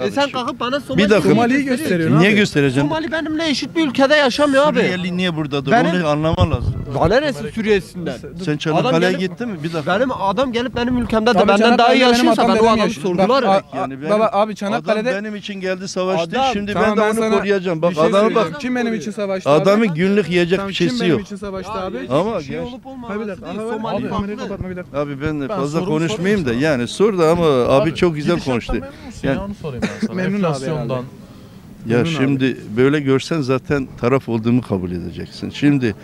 E sen kalkıp bana Somali Bir dakika. Somali'yi gösteriyorsun Niye abi. göstereceğim? Somali benimle eşit bir ülkede yaşamıyor abi. Suriyeli niye buradadır? Benim- Onu anlaman lazım. Daha neresi Suriye'sinden? Sen Çanakkale'ye gelip- gittin mi? Bir dakika. Benim adam gelip benim ülkemde de Tabii benden daha iyi benim yaşıyorsa atam ben o adamı yaşıyor. sorgularım. Bak, a- Yani benim- baba abi Çanakkale'de Adam benim için geldi savaştı. Adam- Şimdi Tamam, ben de ben onu sana koruyacağım. Bak bir şey adama söyleyeceğim. bak. Kim benim için savaştı Adamın abi? günlük yiyecek Tamam, bir kim şeysi benim yok. için savaştı abi? Ama şey olmaması Abi bir dakika. Aha, Somali abi kamerayı farklı. kapatma bir dakika. Abi ben de Ben fazla sorumu konuşmayayım da sorayım yani sor da ama abi, çok güzel gidişattan konuştu. memnun musun Yani- ya onu sorayım ben sana. Memnun abi Enflasyondan. Ya Memnun şimdi böyle görsen zaten taraf olduğumu kabul edeceksin. Şimdi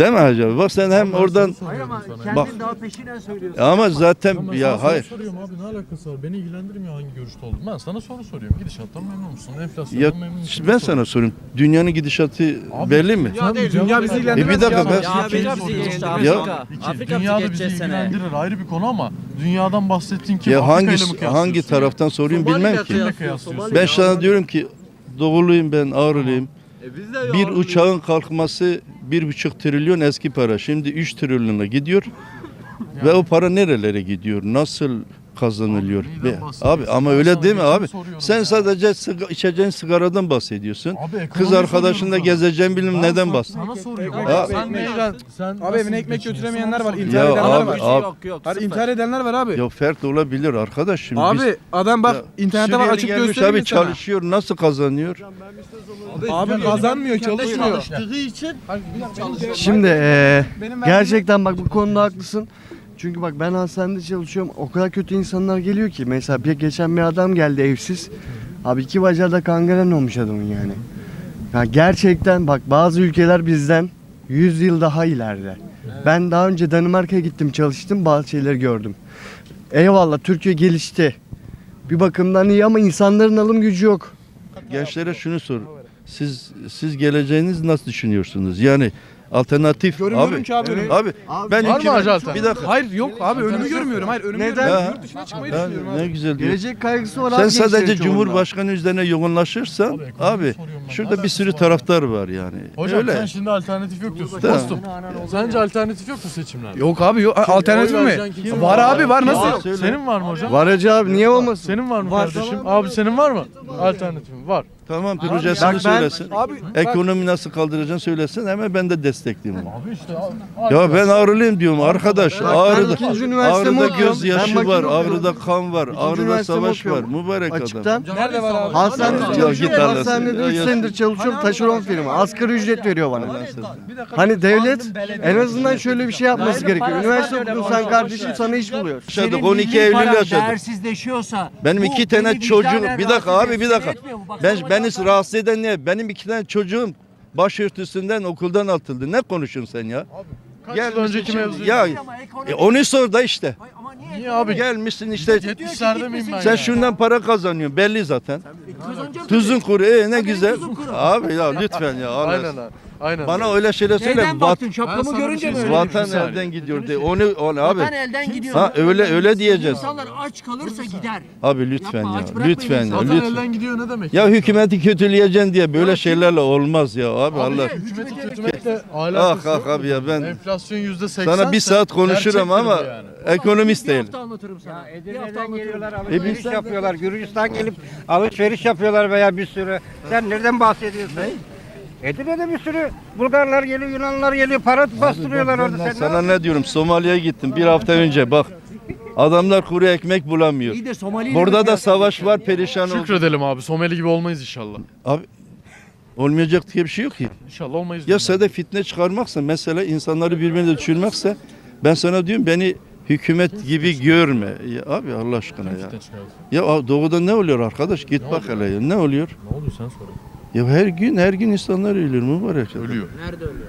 değil mi Hacı abi? Bak sen hem oradan Hayır ama bak daha peşinen söylüyorsun. ama zaten Ben sana ya soru hayır. soruyorum abi ne alakası var? Beni ilgilendirmiyor hangi görüşte oldun. Ben sana soru soruyorum. Gidişattan memnun musun? Enflasyondan Ya memnun musun? ben sana sorayım. Dünyanın gidişatı Abi, belli mi? Bir cevap Dünya bizi ilgilendirmez. E bir dakika, ya. ben- Ya bizi Ya- Afrika. Afrika dünyada bizi bizi sene. ilgilendirir ayrı bir konu ama dünyadan bahsettiğin kim? Ya Afrika ile mi hangi kıyaslıyorsun hangi ya? taraftan sorayım bilmem ki. Kimle kıyaslıyorsun? Ben sana diyorum ki doğuluyum ben ağrılıyım. E biz de Bir ya- uçağın kalkması bir buçuk trilyon eski para. Şimdi 3 trilyona gidiyor. Ve o para nerelere gidiyor? Nasıl kazanılıyor? Abi, Ve- abi ama öyle değil mi abi? Sen ya. sadece sıga- içeceğin sigaradan bahsediyorsun. Abi, Kız arkadaşınla bilmem Ben neden bahsediyorsun. Sana Ya- sen? Sen Abi evine ekmek götüremeyenler var. İntihar Ya edenler abi, var. abi- Yok yok. Hayır, intihar edenler var abi. Ya fert olabilir arkadaş şimdi. biz- Abi adam bak Ya, internette var açık göstereyim abi sana? çalışıyor nasıl kazanıyor? Abi kazanmıyor çalışmıyor. çalıştığı için Şimdi gerçekten bak bu konuda haklısın. Çünkü bak ben hastanede çalışıyorum. O kadar kötü insanlar geliyor ki. Mesela bir geçen bir adam geldi evsiz. Abi iki bacağı da kangren olmuş adamın yani. Ya gerçekten bak bazı ülkeler bizden 100 yıl daha ileride. Ben daha önce Danimarka'ya gittim çalıştım bazı şeyleri gördüm. Eyvallah Türkiye gelişti. Bir bakımdan iyi ama insanların alım gücü yok. Gençlere şunu sor. Siz siz geleceğiniz nasıl düşünüyorsunuz? Yani alternatif Görmüyorum abi. ki abi. önümü. Abi ben Var mı acı alternatif? bir dakika. Hayır yok abi önümü görmüyorum. Hayır önümü Neden? görmüyorum. Yurt dışına çıkmayı Ha, düşünüyorum ne abi. güzel diyor. Gelecek kaygısı var Sen abi gençlerin sadece çoğunda. Cumhurbaşkanı üzerine yoğunlaşırsan Abi, abi soruyorum ben. şurada bir Alakası sürü var taraftar var yani. Hocam Öyle. sen şimdi alternatif yok diyorsun. Tamam. Dostum. Sence alternatif yok mu seçimlerde? Yok abi yok. Alternatif Oy mi? kimse Var abi var nasıl? Söyle. Senin var mı hocam? Var hacı abi niye olmasın? Senin var mı kardeşim? Abi senin var mı? Alternatifin var. Tamam Bak projesini ben- söylesin. Abi Ekonomi nasıl kaldıracaksın söylesin hemen ben de destekleyeyim. onu. Abi işte abi. Ya ben ağrılıyım diyorum arkadaş. ben Ağrıda, ikinci üniversitemi ağrıda okuyorum. gözyaşı Ben var, okuyorum. ağrıda kan var, ağrıda üniversitemi savaş var. okuyorum. Mübarek adam. Açıktan. nerede var abi? Hastanede Ya çalışıyorum. git Allah'ın Hastanede seni- 3 Ya- senedir çalışıyorum. Taşeron firma. Asgari ücret veriyor bana. Hani devlet en azından şöyle bir şey yapması gerekiyor. Üniversite okuyorsan kardeşim sana iş buluyor. Yaşadık 12 Eylül yaşadık. Değersizleşiyorsa. Benim bu iki tane beni çocuğum, vicdanen bir dakika rahatsız abi bir etmiyor, dakika. etmiyor mu? Bak, Ben sana beni rahatsız eden ne? Benim iki tane çocuğum başörtüsünden okuldan atıldı. Ne konuşuyorsun sen ya? Kaç Gel yıl önceki mevzu? Ya ekonomi- e, onu sor da işte. Ay, ama niye? Niye abi? Gelmişsin işte. 70'lerde miyim ben Sen ya? şundan para kazanıyorsun belli zaten. Tuzun kuru e ne güzel. Abi ya lütfen ya. Aynen abi. Aynen. Bana öyle şeyler söyle. Neden Vat, baktın? Ben Şapkamı görünce şey mi öyle? vatan saniye. elden gidiyor de. Onu, onu abi. Vatan elden gidiyor. Ha öyle öyle diyeceğiz. İnsanlar aç kalırsa gider. Abi lütfen Yapma, ya. aç bırakmayın Lütfen ya. Vatan Lütfen. elden gidiyor ne demek? Ya hükümeti kötüleyeceksin diye böyle şeylerle olmaz ya abi Allah. Hükümeti kötümekle Ah alakası ah yok. abi ya ben Enflasyon yüzde seksen. sana bir saat konuşurum ama ekonomist Bir değil. hafta anlatırım sana. Bir hafta Edirne'den anlatırım. geliyorlar E alışveriş yapıyorlar. Gürcistan gelip alışveriş yapıyorlar veya bir sürü. Sen nereden bahsediyorsun? Edirne'de bir sürü Bulgarlar geliyor, Yunanlar geliyor, para bastırıyorlar orada. Sen Sana ne diyorum Somali'ye gittim bir hafta önce bak. Adamlar kuru ekmek bulamıyor. İyi de Somali Burada da savaş var perişan oldu. Şükredelim abi. Somali gibi olmayız inşallah. Abi olmayacak diye bir şey yok ki. İnşallah olmayız. Ya diyorum sadece fitne çıkarmaksa mesela insanları birbirine düşürmekse ben sana diyorum beni hükümet gibi görme. Ya abi Allah aşkına ya. Fitne çıkardı. Ya doğuda ne oluyor arkadaş? Git bak hele ya. Ne oluyor? Ne oluyor sen söyle. Ya her gün her gün insanlar ölüyor mübarek. adam. Ölüyor. Nerede ölüyor?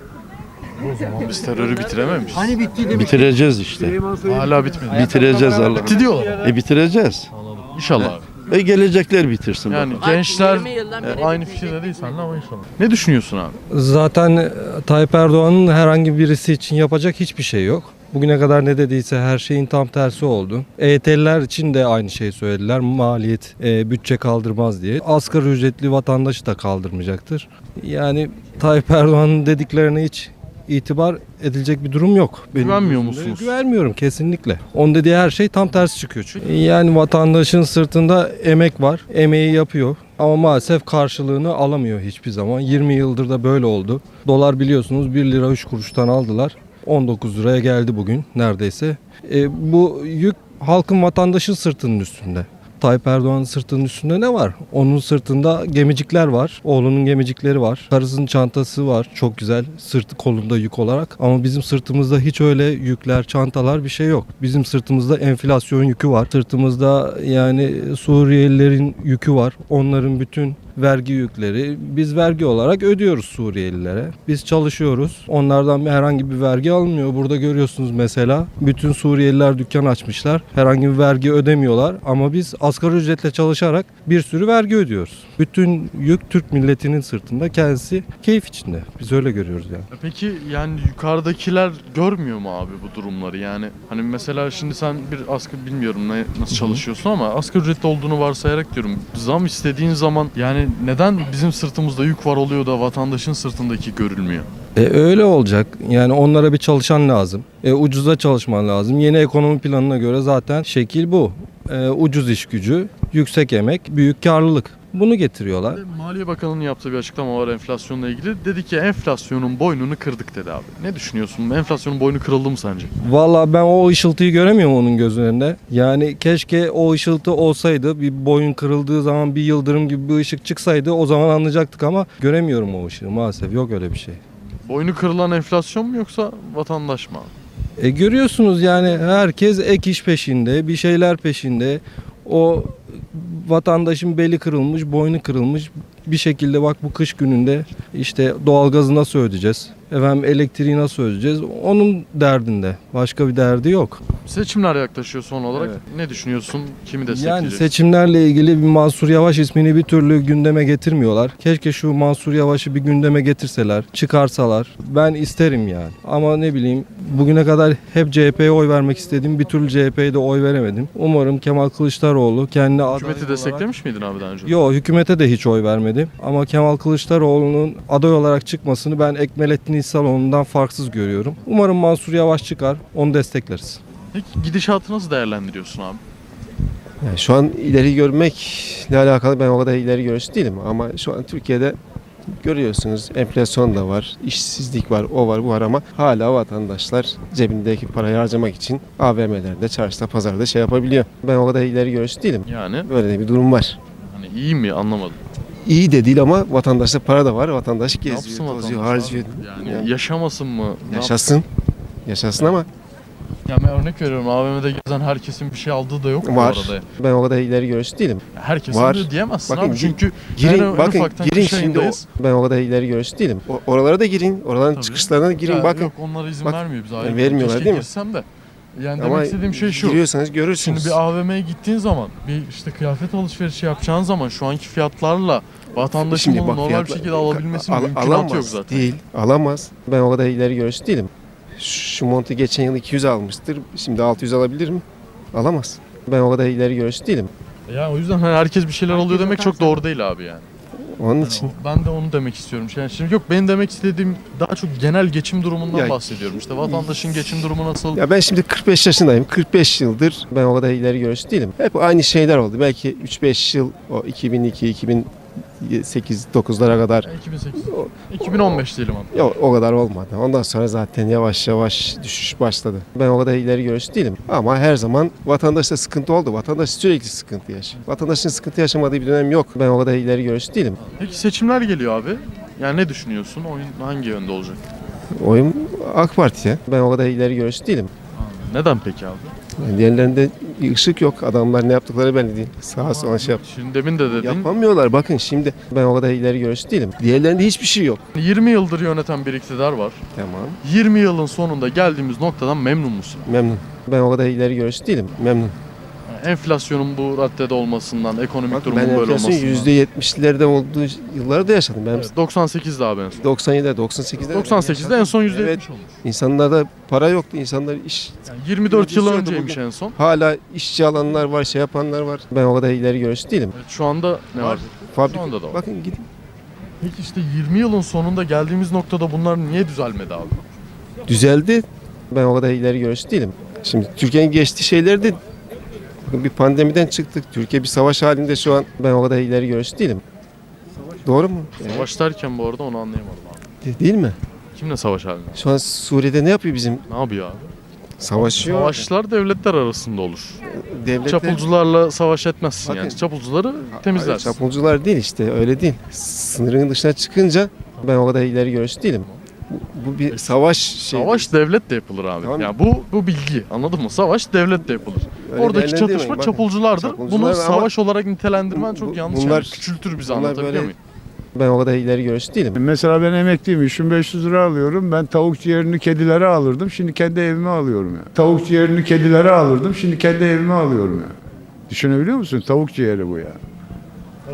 O zaman biz terörü bitirememişiz. Hani bitti demiş. Bitireceğiz işte. Hala bitmedi. Bitireceğiz Allah. Bitti diyorlar. E bitireceğiz. İnşallah abi. E gelecekler bitirsin. Yani bakalım. gençler 20 yıldan beri aynı fikirde değil seninle ama inşallah. Ne düşünüyorsun abi? Zaten e, Tayyip Erdoğan'ın herhangi birisi için yapacak hiçbir şey yok. Bugüne kadar ne dediyse her şeyin tam tersi oldu. EYT'liler için de aynı şeyi söylediler. Maliyet, e, bütçe kaldırmaz diye. Asgari ücretli vatandaşı da kaldırmayacaktır. Yani Tayyip Erdoğan'ın dediklerine hiç itibar edilecek bir durum yok. Benim Güvenmiyor gözümde. musunuz? Güvenmiyorum kesinlikle. Onun dediği her şey tam tersi çıkıyor çünkü. Yani vatandaşın sırtında emek var. Emeği yapıyor. Ama maalesef karşılığını alamıyor hiçbir zaman. 20 yıldır da böyle oldu. Dolar biliyorsunuz 1 lira 3 kuruştan aldılar. 19 liraya geldi bugün neredeyse. E, bu yük halkın vatandaşın sırtının üstünde. Tayyip Erdoğan'ın sırtının üstünde ne var? Onun sırtında gemicikler var. Oğlunun gemicikleri var. Karısının çantası var. Çok güzel. Sırtı kolunda yük olarak. Ama bizim sırtımızda hiç öyle yükler, çantalar bir şey yok. Bizim sırtımızda enflasyon yükü var. Sırtımızda yani Suriyelilerin yükü var. Onların bütün vergi yükleri biz vergi olarak ödüyoruz Suriyelilere. Biz çalışıyoruz. Onlardan herhangi bir vergi alınmıyor. Burada görüyorsunuz mesela bütün Suriyeliler dükkan açmışlar. Herhangi bir vergi ödemiyorlar ama biz asgari ücretle çalışarak bir sürü vergi ödüyoruz. Bütün yük Türk milletinin sırtında kendisi keyif içinde. Biz öyle görüyoruz yani. E Peki yani yukarıdakiler görmüyor mu abi bu durumları yani? Hani mesela şimdi sen bir asgari bilmiyorum ne, nasıl çalışıyorsun ama asgari ücretli olduğunu varsayarak diyorum. Zam istediğin zaman yani neden bizim sırtımızda yük var oluyor da vatandaşın sırtındaki görülmüyor? E öyle olacak. Yani onlara bir çalışan lazım. E, ucuza çalışman lazım. Yeni ekonomi planına göre zaten şekil bu. E, ucuz iş gücü, yüksek emek, büyük karlılık. Bunu getiriyorlar. Maliye Bakanı'nın yaptığı bir açıklama var enflasyonla ilgili. Dedi ki enflasyonun boynunu kırdık dedi abi. Ne düşünüyorsun? Enflasyonun boynu kırıldı mı sence? Valla ben o ışıltıyı göremiyorum onun gözlerinde. Yani keşke o ışıltı olsaydı. Bir boyun kırıldığı zaman bir yıldırım gibi bir ışık çıksaydı o zaman anlayacaktık ama göremiyorum o ışığı maalesef. Yok öyle bir şey. Boynu kırılan enflasyon mu yoksa vatandaş mı? E görüyorsunuz yani herkes ek iş peşinde, bir şeyler peşinde. O vatandaşın beli kırılmış, boynu kırılmış. Bir şekilde bak bu kış gününde işte doğalgazı nasıl ödeyeceğiz? Efendim elektriği nasıl ödeyeceğiz? Onun derdinde. Başka bir derdi yok. Seçimler yaklaşıyor son olarak. Ne düşünüyorsun? Kimi Yani destekleyeceksin? seçimlerle ilgili bir Mansur Yavaş ismini bir türlü gündeme getirmiyorlar. Keşke şu Mansur Yavaş'ı bir gündeme getirseler, çıkarsalar. Ben isterim yani. Ama ne bileyim bugüne kadar hep CHP'ye oy vermek istedim. Bir türlü CHP'ye de oy veremedim. Umarım Kemal Kılıçdaroğlu kendi aday Hükümeti olarak- desteklemiş miydin abi daha önce? Yo hükümete de hiç oy vermedim. Ama Kemal Kılıçdaroğlu'nun aday olarak çıkmasını ben Ekmelettin İhsanoğlu'ndan farksız görüyorum. Umarım Mansur Yavaş çıkar. Onu destekleriz. Peki gidişatı nasıl değerlendiriyorsun abi? Yani şu an ileri görmekle alakalı ben o kadar ileri görüşlü değilim ama şu an Türkiye'de görüyorsunuz enflasyon da var, işsizlik var, o var, bu var ama hala vatandaşlar cebindeki parayı harcamak için AVM'lerde, çarşıda, pazarda şey yapabiliyor. Ben o kadar ileri görüşlü değilim. Yani Böyle de bir durum var. hani iyi mi anlamadım. İyi de değil ama vatandaşta para da var. Vatandaş yapsın geziyor, vatandaş tozuyor, abi? harcıyor. Yani, Yani yaşamasın mı? Ne yaşasın. Yaşasın ama Ya ben örnek veriyorum AVM'de gezen herkesin bir şey aldığı da yok mu var. bu arada? Ben o kadar ileri görüşlü değilim. Herkesin Var. de diyemezsin Bakın abi gi- çünkü Girin, en- en bakın ufaktan girin şimdi o, ben o kadar ileri görüşlü değilim. O, oralara da girin, oraların Tabii. çıkışlarına girin Ya bakın. Yok onlara izin Bak, vermiyor bize. ayrı. vermiyorlar Keşke değil mi? girsem de. Yani Ama demek istediğim şey şu. Giriyorsanız görürsünüz. Şimdi bir AVM'ye gittiğin zaman bir işte kıyafet alışverişi yapacağın zaman şu anki fiyatlarla vatandaşın bunu normal bir fiyatlar- şekilde alabilmesi Al- mümkünatı alamaz, yok zaten. Değil, alamaz. Ben o kadar ileri görüşlü değilim. Şu montu geçen yıl 200 almıştır. Şimdi 600 alabilir mi? Alamaz. Ben o kadar ileri görüşlü değilim. Ya o yüzden hani herkes bir şeyler alıyor demek çok doğru değil abi yani. Onun Yani için o- ben de onu demek istiyorum. Yani şimdi yok benim demek istediğim daha çok genel geçim durumundan Ya- bahsediyorum. İşte vatandaşın geçim durumu nasıl? ya ben şimdi 45 yaşındayım. 45 yıldır ben o kadar ileri görüşlü değilim. Hep aynı şeyler oldu. Belki 3-5 yıl o 2002 2008 9'lara kadar 2008. 2015 diyelim abi. Yok o kadar olmadı. Ondan sonra zaten yavaş yavaş düşüş başladı. Ben o kadar ileri görüşlü değilim. Ama her zaman vatandaşta sıkıntı oldu. Vatandaş sürekli sıkıntı yaşıyor. Vatandaşın sıkıntı yaşamadığı bir dönem yok. Ben o kadar ileri görüşlü değilim. Peki seçimler geliyor abi. Yani ne düşünüyorsun? Oyun hangi yönde olacak? Oyum AK Parti'ye. Ben o kadar ileri görüşlü değilim. Neden peki abi? Diğerlerinde ışık yok. Adamlar ne yaptıkları belli değil. Sağa sola şey yap. Şimdi demin de dedin. Yapamıyorlar. Bakın şimdi ben o kadar ileri görüşlü değilim. Diğerlerinde hiçbir şey yok. 20 yıldır yöneten bir iktidar var. Tamam. 20 yılın sonunda geldiğimiz noktadan memnun musun? Memnun. Ben o kadar ileri görüşlü değilim. Memnun. Enflasyonun bu raddede olmasından, ekonomik Bak durumun ben böyle enflasyon olmasından. %70'lerde olduğu yıllarda yaşadım. Ben Evet, 98'de abi en son. 97'de 98'de 98'de en son %70 Evet. olmuş. İnsanlarda para yoktu. İnsanlar iş Yani 24 yıl Düşünüyordum önceymiş en son. hala işçi alanlar var, şey yapanlar var. Ben o kadar ileri görüşlü değilim. Evet, şu anda ne var? Şu anda da var. bakın gidin. Peki işte 20 yılın sonunda geldiğimiz noktada bunlar niye düzelmedi abi? düzeldi. Ben o kadar ileri görüşlü değilim. Şimdi Türkiye'nin geçtiği şeyleri de bir pandemiden çıktık. Türkiye bir savaş halinde şu an. Ben o kadar ileri görüşlü değilim. Doğru mu? Savaş derken bu arada onu anlayamadım abi. De- Değil mi? Kimle savaş halinde? Şu an Suriye'de ne yapıyor bizim? Ne yapıyor abi? Savaşıyor. Savaşlar devletler arasında olur. Devletler... Çapulcularla savaş etmezsin Bakın- yani. Çapulcuları Hayır, temizlersin. Çapulcular değil işte öyle değil. Sınırın dışına çıkınca ben o kadar ileri görüşlü değilim. Bu, bu bir savaş şey. Savaş devletle yapılır abi. Tamam. Yani bu bu bilgi. Anladın mı? Savaş devletle yapılır. Öyle Oradaki çatışma Bakın, çapulculardır. çapulcular Bunu ama- savaş olarak nitelendirmen Bu- çok yanlış. bunlar- yani. Küçültür bizi bunlar anlatabiliyor böyle- muyum? Ben o kadar ileri görüşlü değilim. Mesela ben emekliyim. 3500 lira alıyorum. Ben tavuk ciğerini kedilere alırdım. Şimdi kendi evime alıyorum ya. Tavuk ciğerini kedilere alırdım. Şimdi kendi evime alıyorum ya. Düşünebiliyor musun? Tavuk ciğeri bu ya.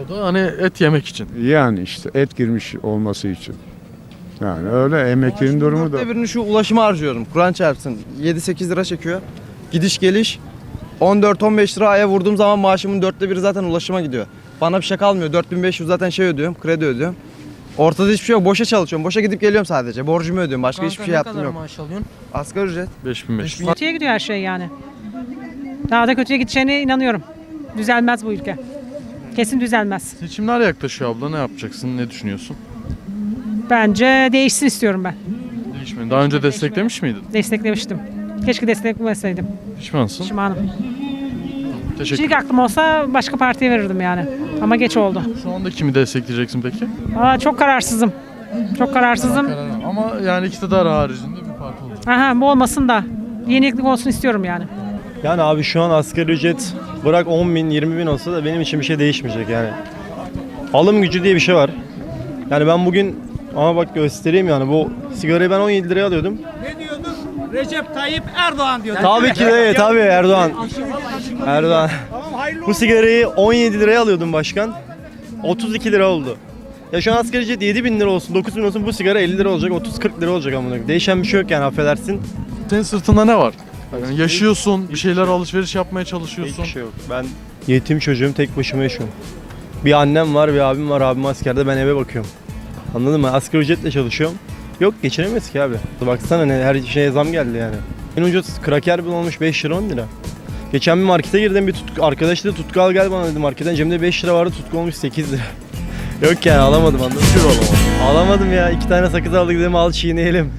O da hani et yemek için. Yani işte et girmiş olması için. Yani öyle emeklinin durumu da. Dörtte birini şu ulaşıma harcıyorum. Kur'an çarpsın. 7-8 lira çekiyor. Gidiş geliş 14-15 lira aya vurduğum zaman maaşımın dörtte biri zaten ulaşıma gidiyor. Bana bir şey kalmıyor. 4500 zaten şey ödüyorum. Kredi ödüyorum. Ortada hiçbir şey yok. Boşa çalışıyorum. Boşa gidip geliyorum sadece. Borcumu ödüyorum. Başka hiçbir şey yaptım yok. maaş alıyorsun? Asgari ücret. 5500. Kötüye gidiyor her şey yani. Daha da kötüye gideceğine inanıyorum. Düzelmez bu ülke. Kesin düzelmez. Seçimler yaklaşıyor abla. Ne yapacaksın? Ne düşünüyorsun? Bence değişsin istiyorum ben. Değişmeyin. Daha önce desteklemiş miydin? Desteklemiştim. Keşke desteklemeseydim. Pişmansın. Pişmanım. Teşekkür Şimdilik aklım olsa başka partiye verirdim yani. Ama geç oldu. Şu anda kimi destekleyeceksin peki? Aa, çok kararsızım. Çok kararsızım. Ama yani iktidar haricinde bir parti olacak. Aha bu olmasın da yeniliklik olsun istiyorum yani. Yani abi şu an asgari ücret bırak 10 bin 20 bin olsa da benim için bir şey değişmeyecek yani. Alım gücü diye bir şey var. Yani ben bugün ama bak göstereyim yani bu sigarayı ben 17 liraya alıyordum. Recep Tayyip Erdoğan diyor. Tabii ki de tabii Erdoğan. Erdoğan. Bu sigarayı 17 liraya alıyordum başkan. 32 lira oldu. Ya şu an asgari ücret 7 bin lira olsun, 9 bin olsun bu sigara 50 lira olacak, 30-40 lira olacak amına koyayım. Değişen bir şey yok yani affedersin. Senin sırtında ne var? Yani yaşıyorsun, bir şeyler alışveriş yapmaya çalışıyorsun. Hiçbir şey yok. Ben yetim çocuğum tek başıma yaşıyorum. Bir annem var, bir abim var. Abim askerde ben eve bakıyorum. Anladın mı? Asgari ücretle çalışıyorum. Yok geçinemeyiz ki abi. Baksana ne her şeye zam geldi yani. En ucuz kraker bile olmuş 5 lira 10 lira. Geçen bir markete girdim bir tutku, arkadaş dedi tutku al gel bana dedi marketten cebimde 5 lira vardı tutku olmuş 8 lira. Yok yani alamadım anladın mı? Alamadım ya iki tane sakız aldık dedim al çiğneyelim.